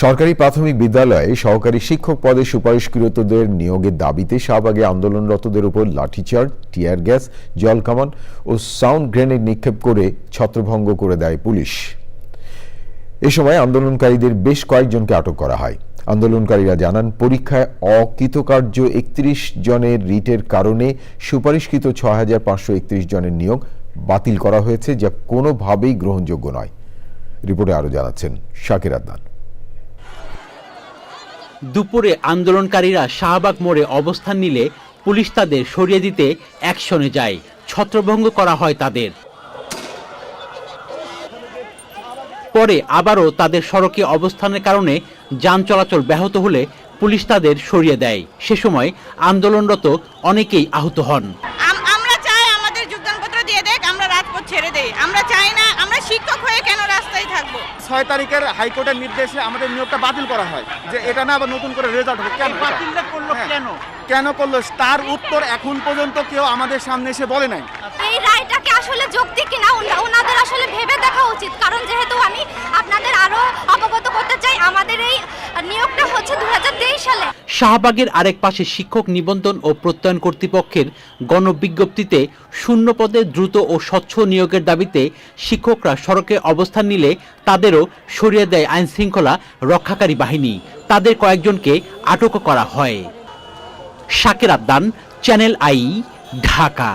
সরকারি প্রাথমিক বিদ্যালয়ে সহকারী শিক্ষক পদে সুপারিশকৃতদের নিয়োগের দাবিতে শাহবাগে আন্দোলনরতদের উপর লাঠিচার্জ, টিয়ার গ্যাস, জল কামান ও সাউন্ড গ্রেনেড নিক্ষেপ করে ছত্রভঙ্গ করে দেয় পুলিশ। এ সময় আন্দোলনকারীদের বেশ কয়েকজনকে আটক করা হয়। আন্দোলনকারীরা জানান, পরীক্ষায় অকৃতকার্য একত্রিশ জনের রিটের কারণে সুপারিশকৃত ছ হাজার পাঁচশো একত্রিশ জনের নিয়োগ বাতিল করা হয়েছে, যা কোনোভাবেই গ্রহণযোগ্য নয়। রিপোর্টে আরও জানাচ্ছেন শাকির আদনান। দুপুরে আন্দোলনকারীরা শাহবাগ মোড়ে অবস্থান নিলে পুলিশ তাদের সরিয়ে দিতে অ্যাকশনে যায়। ছত্রভঙ্গ করা হয় তাদের। পরে আবারও তাদের সড়কে অবস্থানের কারণে যান চলাচল ব্যাহত হলে পুলিশ তাদের সরিয়ে দেয়। সে সময় আন্দোলনরত অনেকেই আহত হন আম- আমরা চাই আমাদের যোগদানপত্র দিয়ে দেখ আমরা দেই আমরা চাই না আমরা শিক্ষক হয়ে কেন রাস্তায় থাকব? ছয় তারিখের হাইকোর্টের নির্দেশে আমাদের নিয়োগটা বাতিল করা হয় যে এটা না আবার নতুন করে রেজাল্ট হবে। কেন? বাতিলটা করল হ্যাঁ। কেন? কেন করল? তার উত্তর এখন পর্যন্ত কেউ আমাদের সামনে এসে বলে নাই। এই রায়টাকে আসলে যৌক্তিক কিনা? ওনা- ওনাদের আসলে ভেবে দেখা উচিত। কারণ যেহেতু আমি আপনাদের আরও অবগত করতে চাই আমাদের এই নিয়োগটা হচ্ছে দু শাহবাগের আরেক পাশে শিক্ষক নিবন্ধন ও প্রত্যয়ন কর্তৃপক্ষের গণবিজ্ঞপ্তিতে শূন্য পদে দ্রুত ও স্বচ্ছ নিয়োগের দাবিতে শিক্ষকরা সড়কে অবস্থান নিলে তাদেরও সরিয়ে দেয় আইন শৃঙ্খলা রক্ষাকারী বাহিনী। তাদের কয়েকজনকে আটক করা হয়। শাকের আবদান, চ্যানেল আই, ঢাকা।